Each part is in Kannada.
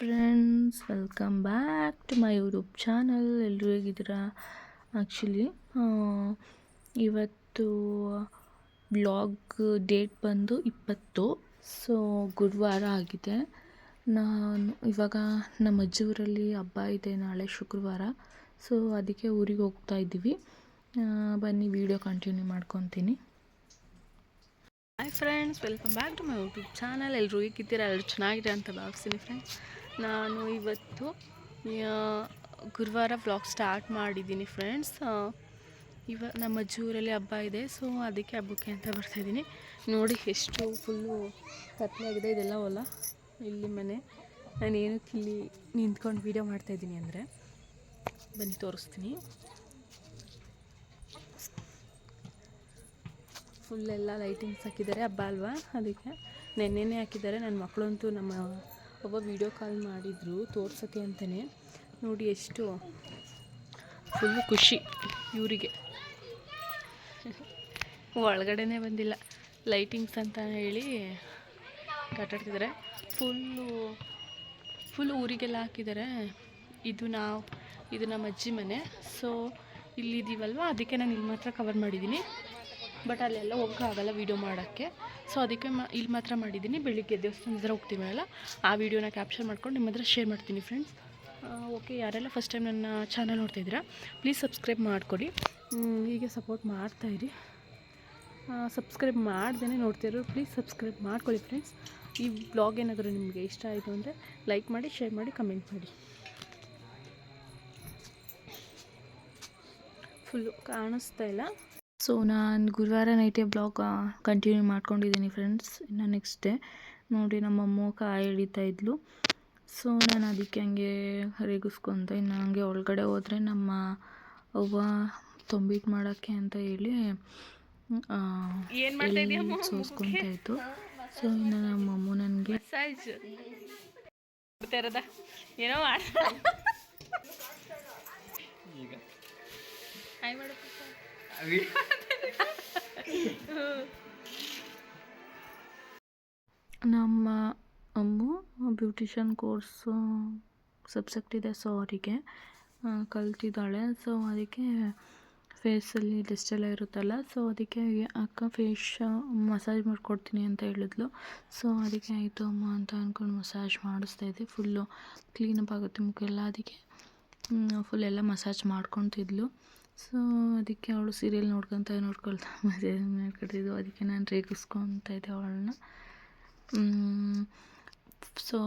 Friends welcome back to my YouTube channel ಎಲ್ಲರೂ ಹೇಗಿದ್ದೀರಾ? ಆ್ಯಕ್ಚುಲಿ ಇವತ್ತು ಬ್ಲಾಗ್ ಡೇಟ್ ಬಂದು ಇಪ್ಪತ್ತು. ಸೊ ಗುರುವಾರ ಆಗಿದೆ. ನಾನು ಇವಾಗ ನಮ್ಮ ಅಜ್ಜಿ ಊರಲ್ಲಿ ಹಬ್ಬ ಇದೆ ನಾಳೆ ಶುಕ್ರವಾರ. ಸೊ ಅದಕ್ಕೆ ಊರಿಗೆ ಹೋಗ್ತಾ ಇದ್ದೀವಿ. ಬನ್ನಿ ವಿಡಿಯೋ ಕಂಟಿನ್ಯೂ ಮಾಡ್ಕೊತೀನಿ. Hi friends welcome back to my YouTube channel ಎಲ್ಲರೂ ಹೇಗಿದ್ದೀರಾ? ಎಲ್ಲರೂ ಚೆನ್ನಾಗಿದೆ ಅಂತ ಭಾವಿಸ್ತೀನಿ ಫ್ರೆಂಡ್ಸ್ ನಾನು ಇವತ್ತು ಗುರುವಾರ ವ್ಲಾಗ್ ಸ್ಟಾರ್ಟ್ ಮಾಡಿದ್ದೀನಿ ಫ್ರೆಂಡ್ಸ್ ಇವ, ನಮ್ಮ ಜೂರಲ್ಲಿ ಹಬ್ಬ ಇದೆ ಸೊ ಅದಕ್ಕೆ ಹಬ್ಬಕ್ಕೆ ಅಂತ ಬರ್ತಾಯಿದ್ದೀನಿ ನೋಡಿ ಎಷ್ಟು ಫುಲ್ಲು ಕತ್ಲಾಗಿದೆ ಇದೆಲ್ಲ ಹೊಲ. ಇಲ್ಲಿ ಮನೆ. ನಾನು ಏನಕ್ಕೆ ಇಲ್ಲಿ ನಿಂತ್ಕೊಂಡು ವೀಡಿಯೋ ಮಾಡ್ತಾಯಿದ್ದೀನಿ ಅಂದರೆ, ಬನ್ನಿ ತೋರಿಸ್ತೀನಿ. ಫುಲ್ ಎಲ್ಲ ಲೈಟಿಂಗ್ಸ್ ಹಾಕಿದ್ದಾರೆ, ಹಬ್ಬ ಅಲ್ವಾ? ಅದಕ್ಕೆ ನೆನ್ನೆನೇ ಹಾಕಿದ್ದಾರೆ. ನನ್ನ ಮಕ್ಕಳಂತೂ ನಮ್ಮ ಒಬ್ಬ ವೀಡಿಯೋ ಕಾಲ್ ಮಾಡಿದರು ತೋರ್ಸೋಕ್ಕೆ ಅಂತಲೇ ನೋಡಿ ಎಷ್ಟು ಫುಲ್ ಖುಷಿ ಇವರಿಗೆ. ಒಳಗಡೆನೇ ಬಂದಿಲ್ಲ. ಲೈಟಿಂಗ್ಸ್ ಅಂತ ಹೇಳಿ ಕಟ್ಟಾಡ್ತಿದ್ದಾರೆ ಫುಲ್ಲು ಫುಲ್ ಊರಿಗೆಲ್ಲ ಹಾಕಿದ್ದಾರೆ. ಇದು ನಾವು, ಇದು ನಮ್ಮ ಅಜ್ಜಿ ಮನೆ. ಸೊ ಇಲ್ಲಿದ್ದೀವಲ್ವ ಅದಕ್ಕೆ ನಾನು ಇಲ್ಲಿ ಮಾತ್ರ ಕವರ್ ಮಾಡಿದ್ದೀನಿ. ಬಟ್ ಅಲ್ಲೆಲ್ಲ ಹೋಗೋಕ್ಕಾಗಲ್ಲ ವೀಡಿಯೋ ಮಾಡೋಕ್ಕೆ. ಸೊ ಅದಕ್ಕೆ ಮ ಇಲ್ಲಿ ಮಾತ್ರ ಮಾಡಿದ್ದೀನಿ. ಬೆಳಿಗ್ಗೆ ದೇವಸ್ಥಾನದ ಹತ್ರ ಹೋಗ್ತೀವಲ್ಲ ಆ ವಿಡಿಯೋನ ಕ್ಯಾಪ್ಚರ್ ಮಾಡ್ಕೊಂಡು ನಿಮ್ಮ ಹತ್ರ ಶೇರ್ ಮಾಡ್ತೀನಿ ಫ್ರೆಂಡ್ಸ್ ಓಕೆ ಯಾರೆಲ್ಲ ಫಸ್ಟ್ ಟೈಮ್ ನನ್ನ ಚಾನಲ್ ನೋಡ್ತಾಯಿದ್ದೀರಾ ಪ್ಲೀಸ್ ಸಬ್ಸ್ಕ್ರೈಬ್ ಮಾಡ್ಕೊಳ್ಳಿ ಹೀಗೆ ಸಪೋರ್ಟ್ ಮಾಡ್ತಾಯಿರಿ ಸಬ್ಸ್ಕ್ರೈಬ್ ಮಾಡ್ದೇ ನೋಡ್ತಿರೋ ಪ್ಲೀಸ್ ಸಬ್ಸ್ಕ್ರೈಬ್ ಮಾಡ್ಕೊಳ್ಳಿ ಫ್ರೆಂಡ್ಸ್ ಈ ಬ್ಲಾಗ್ ಏನಾದರೂ ನಿಮಗೆ ಇಷ್ಟ ಆಯಿತು ಅಂದರೆ ಲೈಕ್ ಮಾಡಿ ಶೇರ್ ಮಾಡಿ ಕಮೆಂಟ್ ಮಾಡಿ. ಫುಲ್ಲು ಕಾಣಿಸ್ತಾ ಇಲ್ಲ. ಸೊ ನಾನು ಗುರುವಾರ ನೈಟೇ ಬ್ಲಾಗ್ ಕಂಟಿನ್ಯೂ ಮಾಡ್ಕೊಂಡಿದ್ದೀನಿ ಫ್ರೆಂಡ್ಸ್ ಇನ್ನು ನೆಕ್ಸ್ಟ್ ಡೇ ನೋಡಿ ನಮ್ಮ ಅಮ್ಮ ಕಾಯಿ ಹಿಡಿತಾ ಇದ್ಲು. ಸೊ ನಾನು ಅದಕ್ಕೆ ಹಂಗೆ ರೇಗಿಸ್ಕೊಂತ ಇನ್ನು ಹಂಗೆ ಒಳಗಡೆ ಹೋದರೆ ನಮ್ಮ ಅವ್ವ ತೊಂಬಿಟ್ಟು ಮಾಡೋಕ್ಕೆ ಅಂತ ಹೇಳಿ ಸೋಸ್ಕೊತಾ ಇತ್ತು ಸೊ ಇನ್ನು ನಮ್ಮ ಅಮ್ಮ ನನಗೆ ಏನೋ ಮಾಡ ಹಾಯ್ ಮಾಡು ನಮ್ಮ ಅಮ್ಮು ಬ್ಯೂಟಿಷನ್ ಕೋರ್ಸು ಸಬ್ಸೆಕ್ಟ್ ಇದೆ, ಸೊ ಅವರಿಗೆ ಕಲ್ತಿದ್ದಾಳೆ. ಸೊ ಅದಕ್ಕೆ ಫೇಸಲ್ಲಿ ಡೆಸ್ಟ್ ಎಲ್ಲ ಇರುತ್ತಲ್ಲ, ಸೊ ಅದಕ್ಕೆ ಅಕ್ಕ ಫೇಸ್ ಮಸಾಜ್ ಮಾಡಿಕೊಡ್ತೀನಿ ಅಂತ ಹೇಳಿದ್ಲು. ಸೊ ಅದಕ್ಕೆ ಆಯಿತು ಅಮ್ಮ ಅಂತ ಅಂದ್ಕೊಂಡು ಮಸಾಜ್ ಮಾಡಿಸ್ತಾ ಇದ್ದೆ. ಫುಲ್ಲು ಕ್ಲೀನಪ್ ಆಗುತ್ತೆ ಮುಖ ಎಲ್ಲ. ಅದಕ್ಕೆ ಫುಲ್ ಎಲ್ಲ ಮಸಾಜ್ ಮಾಡ್ಕೊತಿದ್ಲು ಸೊ, ಅದಕ್ಕೆ ಅವಳು ಸೀರಿಯಲ್ ನೋಡ್ಕೊತ ನೋಡ್ಕೊಳ್ತಾ ಮದುವೆ ಮಾಡ್ಕೊತಿದ್ವು ಅದಕ್ಕೆ ನಾನು ರೇಗಿಸ್ಕೊತ ಇದ್ದೆ ಅವಳನ್ನ. ಸೊ,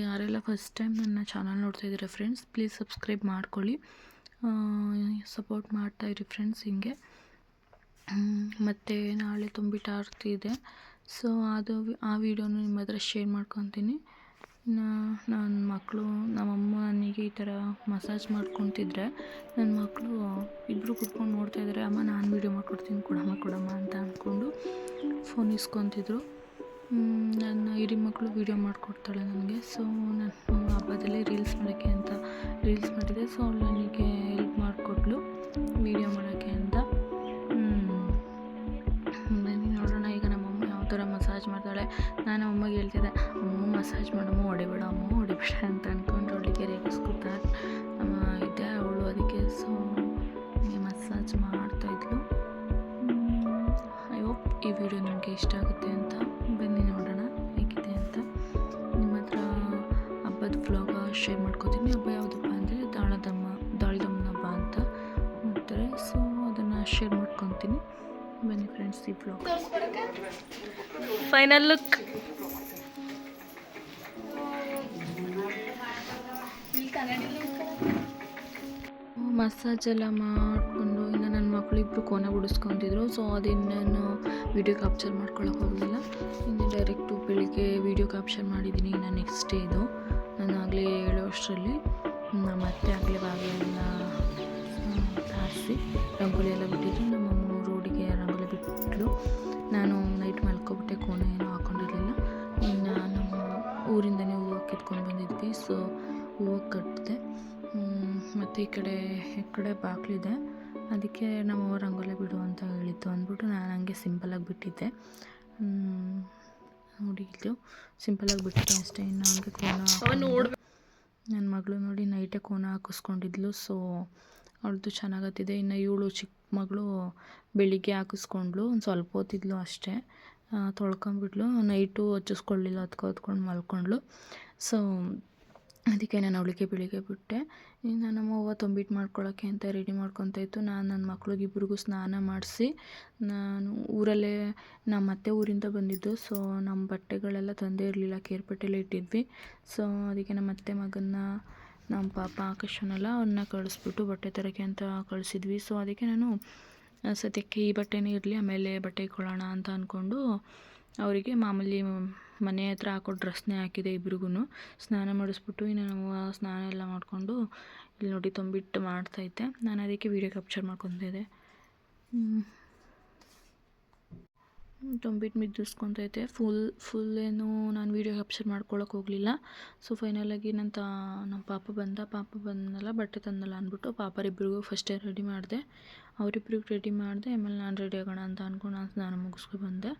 ಯಾರೆಲ್ಲ ಫಸ್ಟ್ ಟೈಮ್ ನನ್ನ ಚಾನಲ್ ನೋಡ್ತಾ ಇದ್ದೀರಾ ಫ್ರೆಂಡ್ಸ್ ಪ್ಲೀಸ್ ಸಬ್ಸ್ಕ್ರೈಬ್ ಮಾಡ್ಕೊಳ್ಳಿ. ಸಪೋರ್ಟ್ ಮಾಡ್ತಾಯಿರಿ ಫ್ರೆಂಡ್ಸ್ ಹಿಂಗೆ. ಮತ್ತು ನಾಳೆ ತುಂಬಿಟ ಆರತಿ ಇದೆ. ಸೊ, ಅದು, ಆ ವಿಡಿಯೋನು ನಿಮ್ಮ ಹತ್ರ ಶೇರ್ ಮಾಡ್ಕೊತೀನಿ. ನನ್ನ ಮಕ್ಕಳು ನಮ್ಮಮ್ಮ ನನಗೆ ಈ ಥರ ಮಸಾಜ್ ಮಾಡ್ಕೊತಿದ್ರೆ ನನ್ನ ಮಕ್ಕಳು ಇಬ್ಬರು ಕುತ್ಕೊಂಡು ನೋಡ್ತಾ ಇದ್ದಾರೆ ಅಮ್ಮ ನಾನು ವೀಡಿಯೋ ಮಾಡ್ಕೊಡ್ತೀನಿ ಕೊಡಮ್ಮ ಕೊಡಮ್ಮ ಅಂತ ಅಂದ್ಕೊಂಡು ಫೋನ್ ಇಸ್ಕೊತಿದ್ರು. ನನ್ನ ಹಿರಿ ಮಕ್ಕಳು ವೀಡಿಯೋ ಮಾಡಿಕೊಡ್ತಾಳೆ ನನಗೆ. ಸೊ ನಾನು ಹಬ್ಬದಲ್ಲಿ ರೀಲ್ಸ್ ಮಾಡೋಕ್ಕೆ ಅಂತ ರೀಲ್ಸ್ ಮಾಡಿದೆ. ಸೊ ಅವಳು ನನಗೆ ಹೆಲ್ಪ್ ಮಾಡಿಕೊಟ್ಲು ವೀಡಿಯೋ ಮಾಡೋಕ್ಕೆ ಅಂತ. ನಾನು ಅಮ್ಮಗೆ ಹೇಳ್ತಿದ್ದೆ, ಅಮ್ಮ ಮಸಾಜ್ ಮಾಡಮ್ಮ, ಹೊಡಿಬೇಡ, ಅಮ್ಮ, ಹೊಡಿಬೇಡ ಅಂತ ಅಂದ್ಕೊಂಡು ಅವಳಿಗೆ ರೇಗಿಸ್ಕೊತಾ ಇದೆ ಅವಳು ಅದಕ್ಕೆ ಸೊ ಮಸಾಜ್ ಮಾಡ್ತಾಯಿದ್ಲು ಐ ಹೋಪ್ ಈ ವಿಡಿಯೋ ನನಗೆ ಇಷ್ಟ ಆಗುತ್ತೆ ಅಂತ. ಬನ್ನಿ ನೋಡೋಣ, ಹೇಗಿದೆ ಅಂತ. ನಿಮ್ಮ ಹತ್ರ ಹಬ್ಬದ ವ್ಲಾಗ ಶೇರ್ ಮಾಡ್ಕೋತೀನಿ. ಹಬ್ಬ ಯಾವುದಪ್ಪ ಅಂದರೆ ದಾಳದಮ್ಮ, ದಾಳದಮ್ಮನ ಹಬ್ಬ ಅಂತ ಮಾಡ್ತಾರೆ. ಸೊ ಅದನ್ನು ಶೇರ್ ಮಾಡ್ಕೊತೀನಿ. ಬನ್ನಿ ಫ್ರೆಂಡ್ಸ್ ಈ ಫ್ಲಾಗ್ ಫೈನಲ್ ಲುಕ್ ಮಸಾಜ್ ಎಲ್ಲ ಮಾಡಿಕೊಂಡು ಇನ್ನು ನನ್ನ ಮಕ್ಕಳು ಇಬ್ಬರು ಕೋನ ಬಿಡಿಸ್ಕೊತಿದ್ರು ಸೊ ಅದನ್ನು ನಾನು ವೀಡಿಯೋ ಕ್ಯಾಪ್ಚರ್ ಮಾಡ್ಕೊಳಕ್ಕೆ ಹೋಗಲಿಲ್ಲ. ಇನ್ನು ಡೈರೆಕ್ಟು ಬೆಳಿಗ್ಗೆ ವೀಡಿಯೋ ಕ್ಯಾಪ್ಚರ್ ಮಾಡಿದ್ದೀನಿ ಇನ್ನು ನೆಕ್ಸ್ಟ್ ಡೇ ಇದು. ನಾನು ಆಗಲೇ ಹೇಳೋ ಅಷ್ಟರಲ್ಲಿ ಮತ್ತೆ ಆಗಲೇ ಬಾಗಿಲನ್ನ ಸಾರಿಸಿ ರಂಗೋಲಿ ಎಲ್ಲ ಬಿಟ್ಟಿದ್ರು ಮೂರು ರೋಡಿಗೆ ರಂಗೋಲಿ ಬಿಟ್ಟಲು ನಾನು ನೈಟ್ ಮಲ್ಕೊಬಿಟ್ಟೆ, ಕೋಣೆ ಏನೂ ಹಾಕೊಂಡಿರಲಿಲ್ಲ. ಇನ್ನು ನಮ್ಮ ಊರಿಂದನೇ ಹೂವು ಕಿತ್ಕೊಂಡು ಬಂದಿದ್ವಿ. ಸೊ ಹೂವು ಕಟ್ಟಿದೆ ಮತ್ತು ಈ ಕಡೆ ಈ ಕಡೆ ಬಾಗಿಲಿದೆ. ಅದಕ್ಕೆ ನಮ್ಮ ರಂಗೋಲಿ ಬಿಡು ಅಂತ ಹೇಳಿತ್ತು ಅಂದ್ಬಿಟ್ಟು ನಾನು ಹಂಗೆ ಸಿಂಪಲಾಗಿ ಬಿಟ್ಟಿದ್ದೆ. ನೋಡಿ ಇದು ಸಿಂಪಲಾಗಿ ಬಿಟ್ಟಿದ್ದೆ ಅಷ್ಟೇ. ಇನ್ನು ಹಂಗೆ ಕೋನ ನನ್ನ ಮಗಳು ನೋಡಿ ನೈಟೇ ಕೋನ ಹಾಕಿಸ್ಕೊಂಡಿದ್ಲು. ಸೊ ಅವಳದು ಚೆನ್ನಾಗತ್ತಿದೆ. ಇನ್ನು ಇವಳು ಚಿಕ್ಕ ಮಗಳು ಬೆಳಿಗ್ಗೆ ಹಾಕಿಸ್ಕೊಂಡ್ಳು. ಒಂದು ಸ್ವಲ್ಪ ಹೊತ್ತಿದ್ಲು ಅಷ್ಟೇ. ತೊಳ್ಕೊಂಬಿಟ್ಲು ನೈಟು ಹಚ್ಚಿಸ್ಕೊಳ್ಳಿಲ್ಲ ಹೊತ್ಕೊ ಹೊತ್ಕೊಂಡು ಮಲ್ಕೊಂಡ್ಳು. ಸೊ ಅದಕ್ಕೆ ನಾನು ಅವಳಿಗೆ ಬೆಳಿಗ್ಗೆ ಬಿಟ್ಟೆ. ಇನ್ನು ನಮ್ಮವ್ವ ತಂಬಿಟ್ಟು ಮಾಡ್ಕೊಳ್ಳೋಕ್ಕೆ ಅಂತ ರೆಡಿ ಮಾಡ್ಕೊತಾ ಇತ್ತು. ನಾನು ನನ್ನ ಮಕ್ಳಿಗಿಬ್ರಿಗೂ ಸ್ನಾನ ಮಾಡಿಸಿ, ನಾನು ಊರಲ್ಲೇ ನಮ್ಮ ಅತ್ತೆ ಊರಿಂದ ಬಂದಿದ್ದು. ಸೊ ನಮ್ಮ ಬಟ್ಟೆಗಳೆಲ್ಲ ತಂದೇ ಇರಲಿಲ್ಲ ಕೇರ್ಪೇಟೆಲ್ಲೇ ಇಟ್ಟಿದ್ವಿ. ಸೊ ಅದಕ್ಕೆ ನಮ್ಮ ಅತ್ತೆ ಮಗನ್ನ ನಮ್ಮ ಪಾಪ ಆಕಾಶನೆಲ್ಲ ಅವ್ರನ್ನ ಕಳಿಸ್ಬಿಟ್ಟು ಬಟ್ಟೆ ತರೋಕ್ಕೆ ಅಂತ ಕಳಿಸಿದ್ವಿ. ಸೊ ಅದಕ್ಕೆ ನಾನು ಸದ್ಯಕ್ಕೆ ಈ ಬಟ್ಟೆನೇ ಇರಲಿ, ಆಮೇಲೆ ಬಟ್ಟೆ ಇಕ್ಕೊಳ್ಳೋಣ ಅಂತ ಅಂದ್ಕೊಂಡು ಅವರಿಗೆ ಮಾಮೂಲಿ ಮನೆ ಹತ್ರ ಹಾಕೋ ಡ್ರೆಸ್ನೇ ಹಾಕಿದೆ ಇಬ್ರಿಗೂ ಸ್ನಾನ ಮಾಡಿಸ್ಬಿಟ್ಟು ಇನ್ನು ಸ್ನಾನ ಎಲ್ಲ ಮಾಡಿಕೊಂಡು ಇಲ್ಲಿ ನೋಡಿ ತುಂಬಿಟ್ಟು ಮಾಡ್ತಾಯಿದ್ದೆ. ನಾನು ಅದಕ್ಕೆ ವೀಡಿಯೋ ಕ್ಯಾಪ್ಚರ್ ಮಾಡ್ಕೊತಿದ್ದೆ ತುಂಬಿಟ್ಟು ಮಿದ್ದಿಸ್ಕೊತೈತೆ ಫುಲ್ ಫುಲ್ ಏನು ನಾನು ವೀಡಿಯೋ ಕ್ಯಾಪ್ಚರ್ ಮಾಡ್ಕೊಳಕ್ಕೆ ಹೋಗಲಿಲ್ಲ. ಸೊ ಫೈನಲಾಗಿ ನನ್ನ ತಾ ನಮ್ಮ ಪಾಪ ಬಂದ. ಪಾಪ ಬಂದಲ್ಲ, ಬಟ್ಟೆ ತಂದಲ್ಲ ಅಂದ್ಬಿಟ್ಟು ಪಾಪರಿಬ್ಬರಿಗೂ ಫಸ್ಟೇ ರೆಡಿ ಮಾಡಿದೆ. ಅವರಿಬ್ಬರಿಗೂ ರೆಡಿ ಮಾಡಿದೆ. ಆಮೇಲೆ ನಾನು ರೆಡಿ ಆಗೋಣ ಅಂತ ಅಂದ್ಕೊಂಡು ನಾನು ಸ್ನಾನ ಮುಗಿಸ್ಕೊ ಬಂದೆ.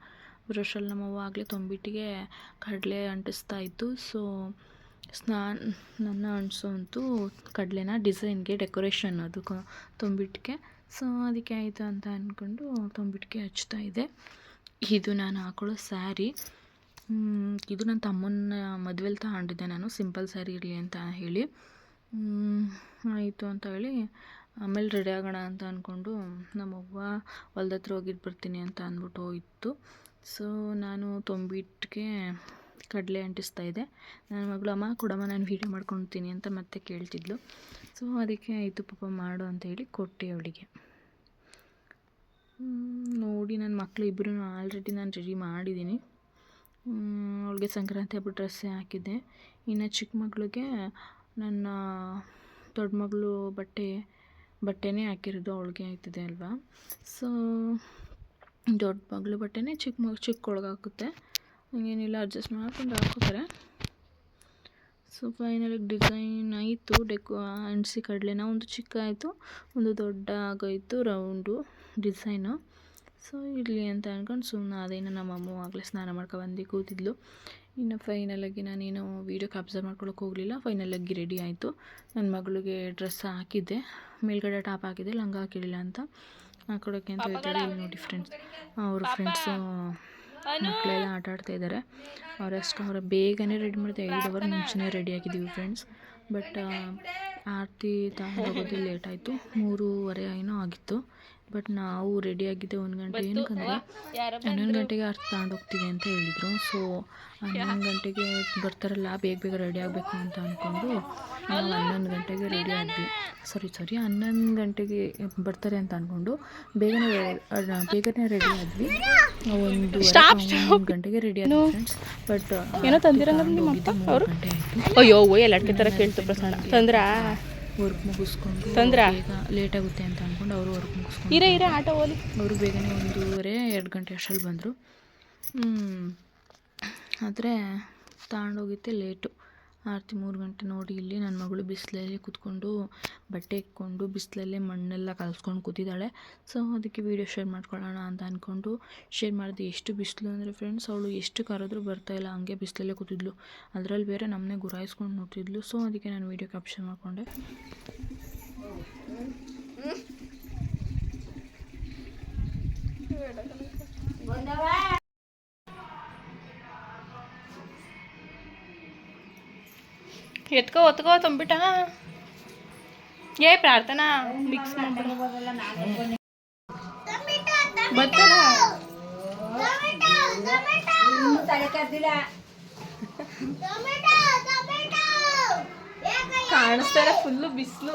ಬ್ರಷಲ್ಲಿ ನಮ್ಮವ್ವ ಆಗಲೇ ತೊಂಬಿಟ್ಟಿಗೆ ಕಡಲೆ ಅಂಟಿಸ್ತಾ ಇತ್ತು. ಸೊ ಸ್ನಾನ, ನನ್ನ ಅಂಟಿಸೋಂತೂ ಕಡಲೆನ ಡಿಸೈನ್ಗೆ ಡೆಕೋರೇಷನ್ ಅದು ತೊಂಬಿಟ್ಟಿಗೆ. ಸೊ ಅದಕ್ಕೆ ಆಯಿತು ಅಂತ ಅಂದ್ಕೊಂಡು ತೊಂಬಿಟ್ಟಿಗೆ ಹಚ್ತಾ ಇದೆ ಇದು ನಾನು ಹಾಕೊಳ್ಳೋ ಸ್ಯಾರಿ. ಇದು ನನ್ನ ತಮ್ಮನ ಮದುವೆಲಿ ತಗೊಂಡಿದ್ದೆ ನಾನು, ಸಿಂಪಲ್ ಸ್ಯಾರಿ ಇರಲಿ ಅಂತ ಹೇಳಿ. ಆಯಿತು ಅಂತ ಹೇಳಿ ಆಮೇಲೆ ರೆಡಿ ಆಗೋಣ ಅಂತ ಅಂದ್ಕೊಂಡು ನಮ್ಮವ್ವ ಹೊಲ್ದ ಹತ್ರ ಹೋಗಿದ್ದು ಬರ್ತೀನಿ ಅಂತ ಅಂದ್ಬಿಟ್ಟು ಹೋಗಿತ್ತು ಸೊ ನಾನು ತೊಂಬಿಟ್ಟಿಗೆ ಕಡಲೆ ಅಂಟಿಸ್ತಾ ಇದ್ದೆ. ನನ್ನ ಮಗಳು, ಅಮ್ಮ ಕೊಡಮ್ಮ, ನಾನು ವೀಡಿಯೋ ಮಾಡ್ಕೊಳ್ತೀನಿ ಅಂತ ಮತ್ತೆ ಕೇಳ್ತಿದ್ಲು. ಸೊ ಅದಕ್ಕೆ ಆಯಿತು ಪಾಪ, ಮಾಡು ಅಂತ ಹೇಳಿ ಕೊಟ್ಟೆ ಅವಳಿಗೆ. ನೋಡಿ ನನ್ನ ಮಕ್ಕಳು ಇಬ್ಬರೂ ಆಲ್ರೆಡಿ ನಾನು ರೆಡಿ ಮಾಡಿದ್ದೀನಿ. ಅವಳಿಗೆ ಸಂಕ್ರಾಂತಿ ಹಬ್ಬ ಡ್ರೆಸ್ಸೇ ಹಾಕಿದ್ದೆ. ಇನ್ನು ಚಿಕ್ಕ ಮಗಳಿಗೆ ನನ್ನ ದೊಡ್ಡ ಮಗಳು ಬಟ್ಟೆ, ಬಟ್ಟೆನೇ ಹಾಕಿರೋದು ಅವಳಿಗೆ ಆಯ್ತದೆ ಅಲ್ವಾ? ಸೊ ದೊಡ್ಡ ಮಗಳು ಬಟ್ಟೆನೇ ಚಿಕ್ಕ ಮಗ ಚಿಕ್ಕ ಒಳಗಾಕುತ್ತೆ. ಹಂಗೇನಿಲ್ಲ ಅಡ್ಜಸ್ಟ್ ಮಾಡ್ಕೊಂಡು ಹಾಕೋತಾರೆ ಸೊ ಫೈನಲಾಗಿ ಡಿಸೈನ್ ಆಯಿತು. ಡೆಕೋ ಅಂಟಿಸಿ ಕಡಲೆನ ಒಂದು ಚಿಕ್ಕ ಆಯಿತು, ಒಂದು ದೊಡ್ಡ ಆಗೋಯಿತು ರೌಂಡು ಡಿಸೈನು ಸೊ ಇರಲಿ ಅಂತ ಅಂದ್ಕೊಂಡು ಸುಮ್ಮನೆ ಅದೇನು ನಮ್ಮ ಅಮ್ಮ ಆಗಲೇ ಸ್ನಾನ ಮಾಡ್ಕೊಬಂದು ಕೂತಿದ್ಲು. ಇನ್ನು ಫೈನಲಾಗಿ ನಾನೇನು ವೀಡಿಯೋಕ್ಕೆ ಅಬ್ಸರ್ವ್ ಮಾಡ್ಕೊಳಕ್ಕೆ ಹೋಗಲಿಲ್ಲ. ಫೈನಲಾಗಿ ರೆಡಿ ಆಯಿತು. ನನ್ನ ಮಗಳಿಗೆ ಡ್ರೆಸ್ ಹಾಕಿದ್ದೆ. ಮೇಲ್ಗಡೆ ಟಾಪ್ ಹಾಕಿದ್ದೆ. ಲಂಗ ಹಾಕಿರಲಿಲ್ಲ ಅಂತ. ಹಾಕೊಡೋಕ್ಕೆ ಅಂತ ಹೇಳ್ತಾರೆ. ಇಲ್ಲಿ ನೋಡಿ ಫ್ರೆಂಡ್ಸ್ ಅವ್ರ ಫ್ರೆಂಡ್ಸು ಮಕ್ಕಳೆಲ್ಲ ಆಟ ಆಡ್ತಾ ಇದ್ದಾರೆ. ಅವರಷ್ಟು ಅವರ ಬೇಗನೆ ರೆಡಿ ಮಾಡಿದೆ ಐದು ಅವರ್ ಮುಂಚೆನೇ ರೆಡಿ ಆಗಿದ್ದೀವಿ ಫ್ರೆಂಡ್ಸ್ ಬಟ್ ಆರತಿ ತಗೊಂಡೋಗೋದು ಲೇಟ್ ಆಯಿತು. ಮೂರುವರೆ ಏನೋ ಆಗಿತ್ತು. ಬಟ್ ನಾವು ರೆಡಿಯಾಗಿದ್ದೆ ಒಂದು ಗಂಟೆ. ಏನಕ್ಕಂದರೆ ಹನ್ನೊಂದು ಗಂಟೆಗೆ ಅರ್ಥ ತಗೊಂಡು ಹೋಗ್ತೀವಿ ಅಂತ ಹೇಳಿದರು. ಸೊ ಹನ್ನೊಂದು ಗಂಟೆಗೆ ಬರ್ತಾರಲ್ಲ ಬೇಗ ಬೇಗ ರೆಡಿ ಆಗಬೇಕು ಅಂತ ಅಂದ್ಕೊಂಡು ನಾವು ಹನ್ನೊಂದು ಗಂಟೆಗೆ ರೆಡಿ ಆದ್ವಿ. ಸಾರಿ ಸಾರಿ ಹನ್ನೊಂದು ಗಂಟೆಗೆ ಬರ್ತಾರೆ ಅಂತ ಅಂದ್ಕೊಂಡು ಬೇಗನೆ ಬೇಗನೆ ರೆಡಿ ಆದ್ವಿ. ಒಂದು ಒಂದು ಗಂಟೆಗೆ ರೆಡಿ ಆದ್ವಿ ಫ್ರೆಂಡ್ಸ್ ಬಟ್ ಏನೋ ತಂದಿರಂಗ ಗಂಟೆ ಆಯಿತು. ಅಯ್ಯೋ ಎಲ್ಲ ಕೇಳ್ತು ಪ್ರಸನ್ನ. ತಂದ್ರಾ? ವರ್ಕ್ ಮುಗಿಸ್ಕೊಂಡು ತೊಂದ್ರೆ? ಲೇಟ್ ಆಗುತ್ತೆ ಅಂತ ಅಂದ್ಕೊಂಡು ಅವರು ವರ್ಕ್ ಮುಗಿಸ್ಕೊಂಡು ಇರೇ ಇರೇ ಆಟೋ ಓಲಿ. ಅವರು ಬೇಗನೆ ಒಂದೂವರೆ ಎರಡು ಗಂಟೆ ಅಷ್ಟರಲ್ಲಿ ಬಂದರು. ಆದರೆ ತಗೊಂಡೋಗಿದ್ದೆ ಲೇಟು ಆರತಿ ಮೂರು ಗಂಟೆ ನೋಡಿ ಇಲ್ಲಿ ನನ್ನ ಮಗಳು ಬಿಸಿಲಲ್ಲಿ ಕೂತ್ಕೊಂಡು ಬಟ್ಟೆ ಇಟ್ಕೊಂಡು ಬಿಸಿಲಲ್ಲೇ ಮಣ್ಣೆಲ್ಲ ಕಲಸ್ಕೊಂಡು ಕೂತಿದ್ದಾಳೆ. ಸೊ, ಅದಕ್ಕೆ ವೀಡಿಯೋ ಶೇರ್ ಮಾಡ್ಕೊಳ್ಳೋಣ ಅಂತ ಅಂದ್ಕೊಂಡು ಶೇರ್ ಮಾಡಿದೆ. ಎಷ್ಟು ಬಿಸಿಲು ಅಂದರೆ ಫ್ರೆಂಡ್ಸ್ ಅವಳು ಎಷ್ಟು ಕರೆದ್ರೂ ಬರ್ತಾಯಿಲ್ಲ ಹಂಗೆ ಬಿಸಿಲಲ್ಲೇ ಕೂತಿದ್ಲು. ಅದರಲ್ಲಿ ಬೇರೆ ನಮ್ಮನ್ನೇ ಗುರಾಯಿಸ್ಕೊಂಡು ನೋಡ್ತಿದ್ಲು. ಸೊ, ಅದಕ್ಕೆ ನಾನು ವೀಡಿಯೋ ಕ್ಯಾಪ್ಚರ್ ಮಾಡಿಕೊಂಡೆ. ಎತ್ಕೋ ಒತ್ಕೋ ತಂಬಿಟ ಏ ಪ್ರಾರ್ಥನಾ ಮಿಕ್ಸ್ ಮಾಡ್ಬಿಡು ಬರ್ತಲ್ಲ ಕಾಣಿಸ್ತಾ ಇಲ್ಲ ಫುಲ್ಲು ಬಿಸಿಲು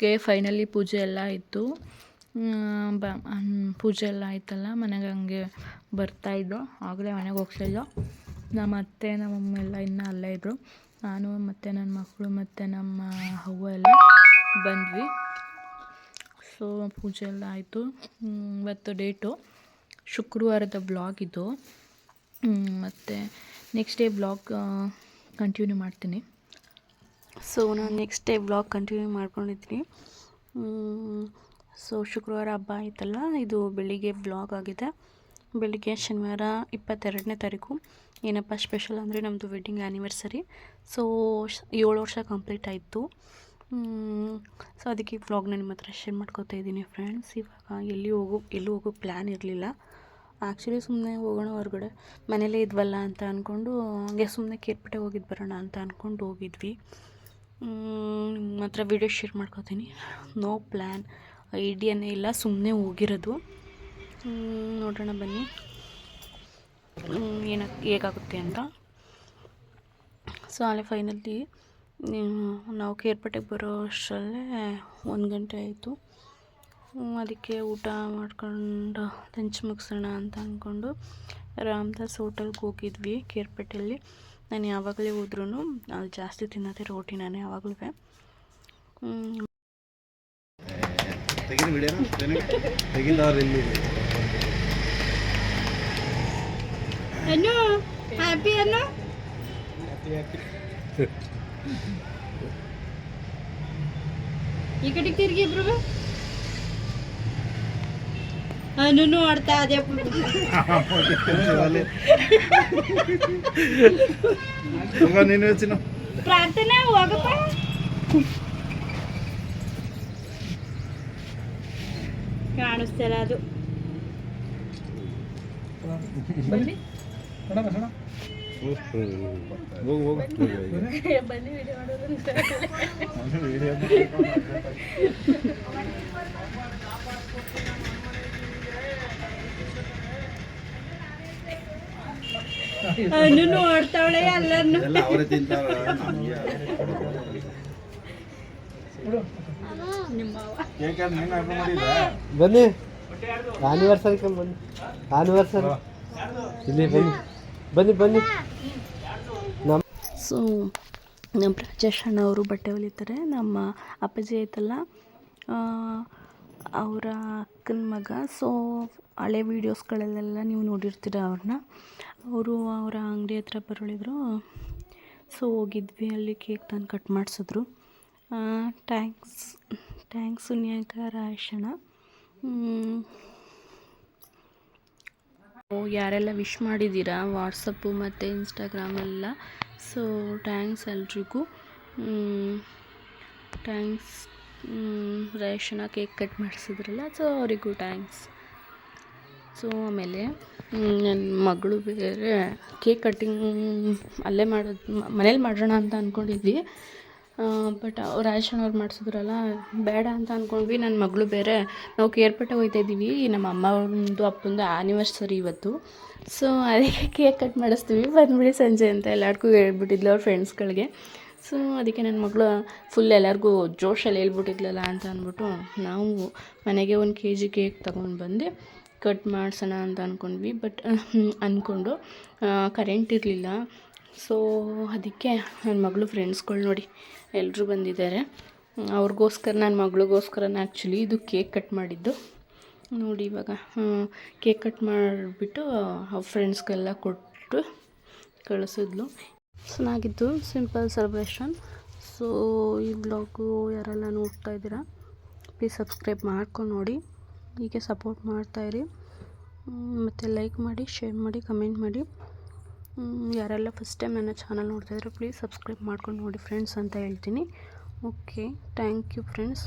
ಓಕೆ ಫೈನಲಿ ಪೂಜೆ ಎಲ್ಲ ಆಯಿತು. ಬ ಪೂಜೆ ಎಲ್ಲ ಆಯ್ತಲ್ಲ, ಮನೆಗೆ ಹಂಗೆ ಬರ್ತಾಯಿದ್ದು ಆಗಲೇ ಮನೆಗೆ ಹೋಗ್ತಾಯಿದ್ದೋ ನಮ್ಮ ಅತ್ತೆ ನಮ್ಮಮ್ಮ ಎಲ್ಲ ಇನ್ನೂ ಅಲ್ಲೇ ಇದ್ದರು ನಾನು ಮತ್ತು ನನ್ನ ಮಕ್ಕಳು ಮತ್ತು ನಮ್ಮ ಅವ್ವ ಎಲ್ಲ ಬಂದ್ವಿ. ಸೊ ಪೂಜೆ ಎಲ್ಲ ಆಯಿತು. ಇವತ್ತು ಡೇಟು ಶುಕ್ರವಾರದ ಬ್ಲಾಗ್ ಇದು. ಮತ್ತು ನೆಕ್ಸ್ಟ್ ಡೇ ಬ್ಲಾಗ್ ಕಂಟಿನ್ಯೂ ಮಾಡ್ತೀನಿ. ಸೊ ನಾನು ನೆಕ್ಸ್ಟ್ ಡೇ ಬ್ಲಾಗ್ ಕಂಟಿನ್ಯೂ ಮಾಡ್ಕೊಂಡಿದ್ದೀನಿ. ಸೊ ಶುಕ್ರವಾರ ಹಬ್ಬ ಆಯಿತಲ್ಲ, ಇದು ಬೆಳಿಗ್ಗೆ ಬ್ಲಾಗ್ ಆಗಿದೆ. ಬೆಳಿಗ್ಗೆ ಶನಿವಾರ ಇಪ್ಪತ್ತೆರಡನೇ ತಾರೀಕು. ಏನಪ್ಪ ಸ್ಪೆಷಲ್ ಅಂದರೆ ನಮ್ಮದು ವೆಡ್ಡಿಂಗ್ ಆ್ಯನಿವರ್ಸರಿ ಸೊ ಏಳು ವರ್ಷ ಕಂಪ್ಲೀಟ್ ಆಯಿತು. ಸೊ ಅದಕ್ಕೆ ವ್ಲಾಗ್ನ ನಿಮ್ಮ ಹತ್ರ ಶೇರ್ ಮಾಡ್ಕೋತಾ ಇದ್ದೀನಿ ಫ್ರೆಂಡ್ಸ್ ಇವಾಗ ಎಲ್ಲಿ ಹೋಗೋ ಎಲ್ಲಿ ಹೋಗೋ ಪ್ಲ್ಯಾನ್ ಇರಲಿಲ್ಲ. ಆ್ಯಕ್ಚುಲಿ ಸುಮ್ಮನೆ ಹೋಗೋಣ ಹೊರಗಡೆ. ಮನೇಲೇ ಇದ್ವಲ್ಲ ಅಂತ ಅಂದ್ಕೊಂಡು ಹಂಗೆ ಸುಮ್ಮನೆ ಕೇರ್ಪಟ್ಟೆ ಹೋಗಿದ್ದು ಬರೋಣ ಅಂತ ಅಂದ್ಕೊಂಡು ಹೋಗಿದ್ವಿ. ನಿಮ್ಮ ಹತ್ರ ವೀಡಿಯೋ ಶೇರ್ ಮಾಡ್ಕೋತೀನಿ. ನೋ ಪ್ಲ್ಯಾನ್ ಐಡಿಯಾನೇ ಇಲ್ಲ ಸುಮ್ಮನೆ ಹೋಗಿರೋದು. ನೋಡೋಣ ಬನ್ನಿ. ಏನ, ಹೇಗಾಗುತ್ತೆ ಅಂತ. ಸೊ ಅಲ್ಲೇ ಫೈನಲಿ ನಾವು ಕೇರ್ಪೇಟೆಗೆ ಬರೋ ಅಷ್ಟರಲ್ಲೇ ಒಂದು ಗಂಟೆ ಆಯಿತು. ಅದಕ್ಕೆ ಊಟ ಮಾಡ್ಕೊಂಡು ಲಂಚ್ ಮುಗಿಸೋಣ ಅಂತ ಅಂದ್ಕೊಂಡು ರಾಮದಾಸ್ ಹೋಟೆಲ್ಗೆ ಹೋಗಿದ್ವಿ ಕೇರ್ಪೇಟೆಯಲ್ಲಿ ನಾನು ಯಾವಾಗಲೇ ಹೋದ್ರೂ ಅಲ್ಲಿ ಜಾಸ್ತಿ ತಿನ್ನೋದೇ ರೋಟಿ ನಾನು ಯಾವಾಗಲೂ ತೆಗಿನ ವಿಡಿಯೋನ ತೆಗಿದವ್ರು ಇಲ್ಲಿ ಅನ್ನು ಹ್ಯಾಪಿ ಅನ್ನು ಈ ಕಡೆಗೆ ತಿರುಗಿ ಇಬ್ರು ಅನ್ನು ಆಡ್ತಾ ಅದೇ. ಹೋಗೋ ನೀನು ಯೋಚನೆ ಪ್ರಾರ್ಥನಾ ಹೋಗಪ್ಪ. ಕಾಣಿಸ್ತಲ್ಲ ಅದು. ಹೋಗು ಹೋಗು. ಬನ್ನಿ ನೋಡ್ತಾವಳೆ ಎಲ್ಲರನ್ನು ಎಲ್ಲ ಅವರೇ ನೋಡ್ತಾವಳೆ ಎಲ್ಲರನ್ನು. ಬನ್ನಿ. ಆನಿವರ್ಸರಿ ಬನ್ನಿ. ಆನಿವರ್ಸರಿ ಇಲ್ಲಿ ಬನ್ನಿ. ಬನ್ನಿ ಬನ್ನಿ. ನಮ್ಮ ಸೊ ನಮ್ಮ ರಾಜೇಶ್ ಅಣ್ಣ ಅವರು ಬಟ್ಟೆ ಹೊಲಿತಾರೆ. ನಮ್ಮ ಅಪ್ಪಾಜಿ ಐತಲ್ಲ ಅವರ ಅಕ್ಕನ ಮಗ. ಸೊ ಹಳೆ ವೀಡಿಯೋಸ್ಗಳಲ್ಲೆಲ್ಲ ನೀವು ನೋಡಿರ್ತೀರ ಅವ್ರನ್ನ? ಅವರು ಅವರ ಅಂಗಡಿ ಹತ್ರ ಬರಳಿದ್ರು. ಸೊ ಹೋಗಿದ್ವಿ. ಅಲ್ಲಿ ಕೇಕ್ ತಂದು ಕಟ್ ಮಾಡಿಸಿದ್ರು. Thanks thanks ಸುನ್ಯಾಕ. ಓ, ಯಾರೆಲ್ಲ ವಿಶ್ ಮಾಡಿದ್ದೀರಾ ವಾಟ್ಸಪ್ಪು ಮತ್ತು ಇನ್ಸ್ಟಾಗ್ರಾಮೆಲ್ಲ ಸೊ ಟ್ಯಾಂಕ್ಸ್ ಎಲ್ರಿಗೂ. ಟ್ಯಾಂಕ್ಸ್ ರೇಷನ ಕೇಕ್ ಕಟ್ ಮಾಡಿಸಿದ್ರಲ್ಲ? ಸೊ ಅವರಿಗೂ ಟ್ಯಾಂಕ್ಸ್ ಸೊ ಆಮೇಲೆ ನನ್ನ ಮಗಳು ಬೇರೆ ಕೇಕ್ ಕಟ್ಟಿಂಗ್ ಅಲ್ಲೇ ಮಾಡೋದು ಮನೇಲಿ ಮಾಡೋಣ ಅಂತ ಅಂದ್ಕೊಂಡಿದ್ವಿ ಬಟ್ ಅವ್ರು ಅವ್ರು ಮಾಡಿಸಿದ್ರಲ್ಲ, ಬೇಡ ಅಂತ ಅಂದ್ಕೊಂಡ್ವಿ ನನ್ನ ಮಗಳು ಬೇರೆ, ನಾವು ಕೇರ್ಪೇಟೆ ಹೋಗ್ತಾ ಇದ್ದೀವಿ ನಮ್ಮ ಅಮ್ಮ ಒಂದು ಅಪ್ಪಂದು ಆ್ಯನಿವರ್ಸರಿ ಇವತ್ತು. ಸೊ, ಅದಕ್ಕೆ ಕೇಕ್ ಕಟ್ ಮಾಡಿಸ್ತೀವಿ. ಬಂದ್ಬಿಡಿ ಸಂಜೆ ಅಂತ ಎಲ್ಲರಿಗೂ ಹೇಳ್ಬಿಟ್ಟಿದ್ಲು ಅವ್ರ ಫ್ರೆಂಡ್ಸ್ಗಳಿಗೆ ಸೊ, ಅದಕ್ಕೆ ನನ್ನ ಮಗಳು ಫುಲ್ ಎಲ್ಲರಿಗೂ ಜೋಶಲ್ಲಿ ಹೇಳ್ಬಿಟ್ಟಿದ್ಲಲ್ಲ ಅಂತ ಅಂದ್ಬಿಟ್ಟು ನಾವು ಮನೆಗೆ ಒಂದು ಕೆ ಜಿ ಕೇಕ್ ತೊಗೊಂಡು ಬಂದು. ಕಟ್ ಮಾಡಿಸೋಣ ಅಂತ ಅಂದ್ಕೊಂಡ್ವಿ ಬಟ್ ಅಂದ್ಕೊಂಡು ಕರೆಂಟ್ ಇರಲಿಲ್ಲ. ಸೊ ಅದಕ್ಕೆ ನನ್ನ ಮಗಳು ಫ್ರೆಂಡ್ಸ್ಗಳು ನೋಡಿ ಎಲ್ಲರೂ ಬಂದಿದ್ದಾರೆ. ಅವ್ರಿಗೋಸ್ಕರ ನನ್ನ ಮಗಳಿಗೋಸ್ಕರನೇ ಆ್ಯಕ್ಚುಲಿ ಇದು ಕೇಕ್ ಕಟ್ ಮಾಡಿದ್ದು. ನೋಡಿ ಇವಾಗ ಕೇಕ್ ಕಟ್ ಮಾಡಿಬಿಟ್ಟು ಅವ್ರ ಫ್ರೆಂಡ್ಸ್ಗೆಲ್ಲ ಕೊಟ್ಟು ಕಳಿಸಿದ್ಲು. ಚೆನ್ನಾಗಿತ್ತು ಸಿಂಪಲ್ ಸೆಲೆಬ್ರೇಷನ್ ಸೊ ಈ ಬ್ಲಾಗು ಯಾರೆಲ್ಲ ನೋಡ್ತಾ ಇದ್ದೀರಾ ಪ್ಲೀಸ್ ಸಬ್ಸ್ಕ್ರೈಬ್ ಮಾಡ್ಕೊಂಡು ನೋಡಿ. ಹೀಗೆ ಸಪೋರ್ಟ್ ಮಾಡ್ತಾಯಿರಿ ಮತ್ತು ಲೈಕ್ ಮಾಡಿ ಶೇರ್ ಮಾಡಿ ಕಮೆಂಟ್ ಮಾಡಿ. ಯಾರೆಲ್ಲ ಫಸ್ಟ್ ಟೈಮ್ ನನ್ನ ಚಾನಲ್ ನೋಡ್ತಾಯಿದ್ರೆ ಪ್ಲೀಸ್ ಸಬ್ಸ್ಕ್ರೈಬ್ ಮಾಡ್ಕೊಂಡು ನೋಡಿ ಫ್ರೆಂಡ್ಸ್ ಅಂತ ಹೇಳ್ತೀನಿ. Okay thank you friends